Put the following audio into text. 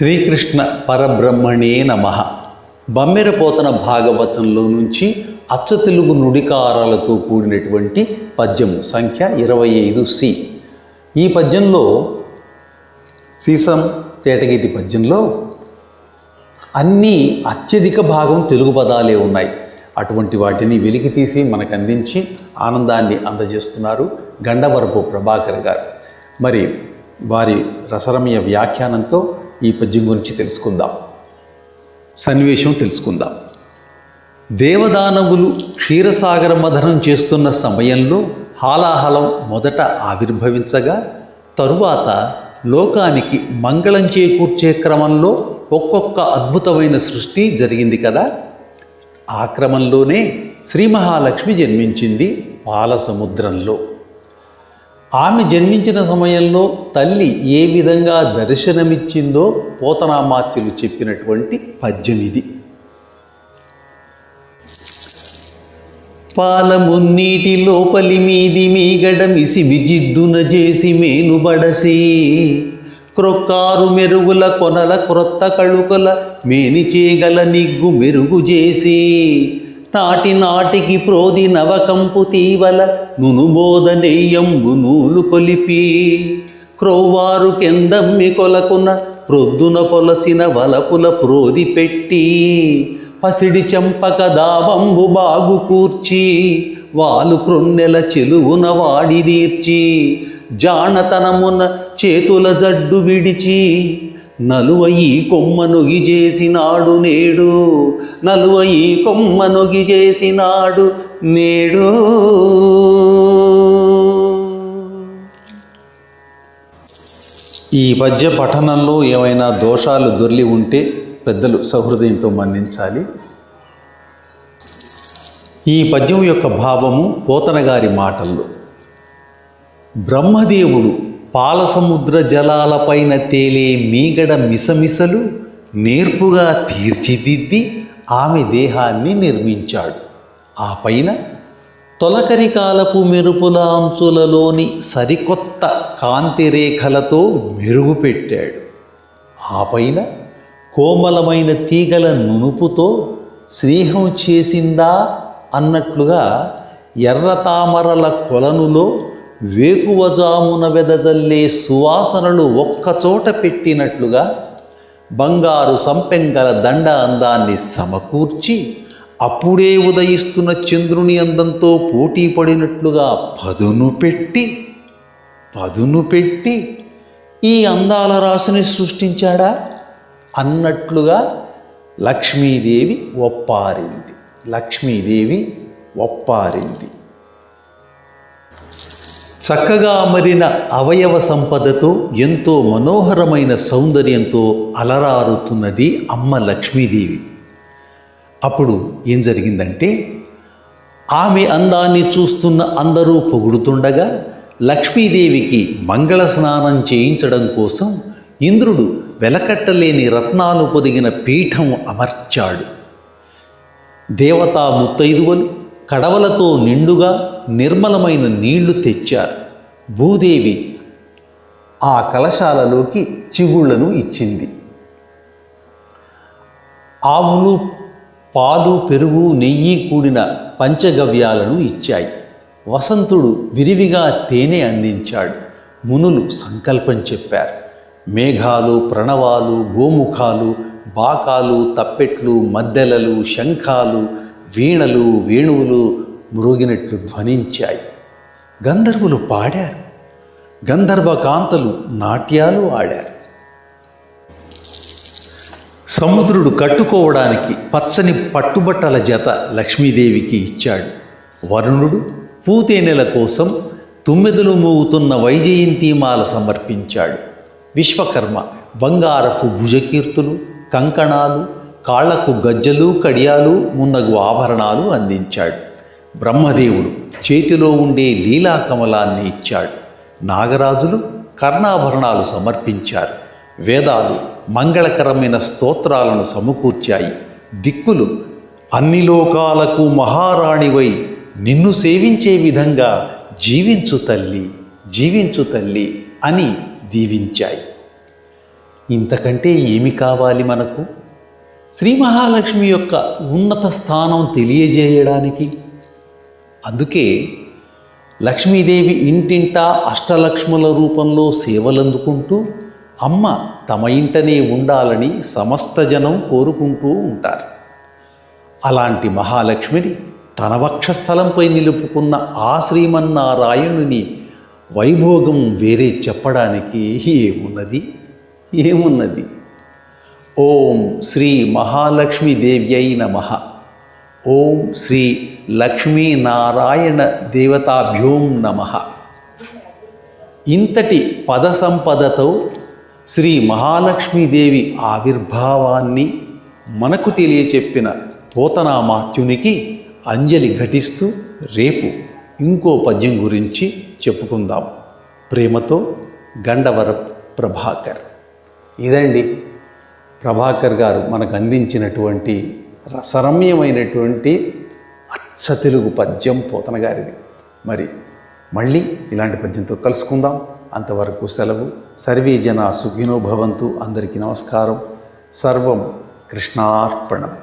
శ్రీకృష్ణ పరబ్రహ్మణే నమ. బమ్మెరపోతన భాగవతంలో నుంచి అచ్చ తెలుగు నుడికారాలతో కూడినటువంటి పద్యం సంఖ్య ఇరవై ఐదు సి. ఈ పద్యంలో సీసం తేటగీతి పద్యంలో అన్నీ అత్యధిక భాగం తెలుగు పదాలే ఉన్నాయి. అటువంటి వాటిని వెలికి తీసి మనకు అందించి ఆనందాన్ని అందజేస్తున్నారు గండవరపు ప్రభాకర్ గారు. మరి వారి రసరమయ వ్యాఖ్యానంతో ఈ పద్యం గురించి తెలుసుకుందాం. సన్నివేశం తెలుసుకుందాం. దేవదానవులు క్షీరసాగర మథనం చేస్తున్న సమయంలో హాలాహలం మొదట ఆవిర్భవించగా తరువాత లోకానికి మంగళం చేకూర్చే క్రమంలో ఒక్కొక్క అద్భుతమైన సృష్టి జరిగింది కదా. ఆ క్రమంలోనే శ్రీ మహాలక్ష్మి జన్మించింది పాల సముద్రంలో ఆమె జన్మించిన సమయంలో తల్లి ఏ విధంగా దర్శనమిచ్చిందో పోతనామాత్యులు చెప్పినటువంటి పద్యం ఇది. పాలమున్నీటి లోపలి మీది మీగడ మిసిమి జిడ్డున చేసి మేనుబడసి క్రొక్కారు మెరుగుల కొనల క్రొత్త కళుకల మేని చేయగల నిగ్గు మెరుగు చేసి నాటి నాటికి ప్రోది నవకంపు తీవల నునుబోద నెయ్యంబు నూలు కొలిపి. క్రోవారు కెందమ్మి కొలకున ప్రొద్దున పొలసిన వలపుల ప్రోది పెట్టి. పసిడి చెంపక దావంబు బాగు కూర్చి వాలు క్రొన్నెల చెలువున వాడి తీర్చి. జానతనమున చేతుల జడ్డు విడిచి నలువయి కొమ్మ నొగి చేసినాడు నేడు. నలువయి కొమ్మ నొగి చేసినాడు నేడు. ఈ పద్య పఠనంలో ఏమైనా దోషాలు దొర్లి ఉంటే పెద్దలు సహృదయంతో మన్నించాలి. ఈ పద్యం యొక్క భావము పోతనగారి మాటల్లో. బ్రహ్మదేవుడు పాలసముద్ర జలాలపైన తేలే మీగడ మిసమిసలు నేర్పుగా తీర్చిదిద్ది ఆమె దేహాన్ని నిర్మించాడు. ఆ పైన తొలకరి కాలపు మెరుపుల అంచులలోని సరికొత్త కాంతి రేఖలతో మెరుగుపెట్టాడు ఆ పైన కోమలమైన తీగల నునుపుతో స్నేహం చేసిందా అన్నట్లుగా ఎర్ర తామరల కొలనులో వేకువజామున వెదజల్లే సువాసనలు ఒక్కచోట పెట్టినట్లుగా బంగారు సంపెంగల దండ అందాన్ని సమకూర్చి అప్పుడే ఉదయిస్తున్న చంద్రుని అందంతో పోటీ పడినట్లుగా పదును పెట్టి పదును పెట్టి ఈ అందాల రాశిని సృష్టించాడా? అన్నట్లుగా లక్ష్మీదేవి ఒప్పారింది. లక్ష్మీదేవి ఒప్పారింది. చక్కగా అమరిన అవయవ సంపదతో ఎంతో మనోహరమైన సౌందర్యంతో అలరారుతున్నది అమ్మ లక్ష్మీదేవి. అప్పుడు ఏం జరిగిందంటే ఆమె అందాన్ని చూస్తున్న అందరూ పొగుడుతుండగా లక్ష్మీదేవికి మంగళ స్నానం చేయించడం కోసం ఇంద్రుడు వెలకట్టలేని రత్నాలు పొదిగిన పీఠం అమర్చాడు. దేవతా ముత్తైదువలు కడవలతో నిండుగా నిర్మలమైన నీళ్ళు తెచ్చారు. భూదేవి ఆ కలశాలలోకి చిగుళ్ళను ఇచ్చింది. ఆవులు పాలు పెరుగు నెయ్యి కూడిన పంచగవ్యాలను ఇచ్చాయి. వసంతుడు విరివిగా తేనె అందించాడు. మునులు సంకల్పం చెప్పారు. మేఘాలు ప్రణవాలు గోముఖాలు బాకాలు తప్పెట్లు మద్దెలలు శంఖాలు వీణలు వేణువులు మృగినట్లు ధ్వనించాయి. గంధర్వులు పాడారు. గంధర్వ కాంతలు నాట్యాలు ఆడారు. సముద్రుడు కట్టుకోవడానికి పచ్చని పట్టుబట్టల జత లక్ష్మీదేవికి ఇచ్చాడు. వరుణుడు పూతేనెల కోసం తుమ్మెదలు మోగుతున్న వైజయంతిమాల సమర్పించాడు. విశ్వకర్మ బంగారపు భుజకీర్తులు కంకణాలు కాళ్ళకు గజ్జలు కడియాలు మున్నగు ఆభరణాలు అందించాడు. బ్రహ్మదేవుడు చేతిలో ఉండే లీలాకమలాన్ని ఇచ్చాడు. నాగరాజులు కర్ణాభరణాలు సమర్పించారు. వేదాలు మంగళకరమైన స్తోత్రాలను సమకూర్చాయి. దిక్కులు అన్ని లోకాలకు మహారాణివై నిన్ను సేవించే విధంగా జీవించు తల్లి జీవించు తల్లి అని దీవించాయి. ఇంతకంటే ఏమి కావాలి మనకు? శ్రీ మహాలక్ష్మి యొక్క ఉన్నత స్థానం తెలియజేయడానికి అందుకే లక్ష్మీదేవి ఇంటింటా అష్టలక్ష్ముల రూపంలో సేవలందుకుంటూ అమ్మ తమ ఇంటనే ఉండాలని సమస్త జనం కోరుకుంటూ ఉంటారు. అలాంటి మహాలక్ష్మిని తన వక్షస్థలంపై నిలుపుకున్న ఆ శ్రీమన్నారాయణుని వైభోగం వేరే చెప్పడానికి ఏమున్నది? ఏమున్నది? ఓం శ్రీ మహాలక్ష్మీదేవ్యై నమః. ఓం శ్రీ లక్ష్మీనారాయణ దేవతాభ్యోం నమ. ఇంతటి పద సంపదతో శ్రీ మహాలక్ష్మీదేవి ఆవిర్భావాన్ని మనకు తెలియచెప్పిన పోతనామాత్యునికి అంజలి ఘటిస్తూ రేపు ఇంకో పద్యం గురించి చెప్పుకుందాం. ప్రేమతో గండవర ప్రభాకర్. ఇదండి ప్రభాకర్ గారు మనకు అందించినటువంటి రసరమ్యమైనటువంటి అచ్చ తెలుగు పద్యం పోతన గారిది. మరి మళ్ళీ ఇలాంటి పద్యంతో కలుసుకుందాం. అంతవరకు సెలవు. సర్వే జన సుఖినో భవంతు. అందరికీ నమస్కారం. సర్వం కృష్ణార్పణం.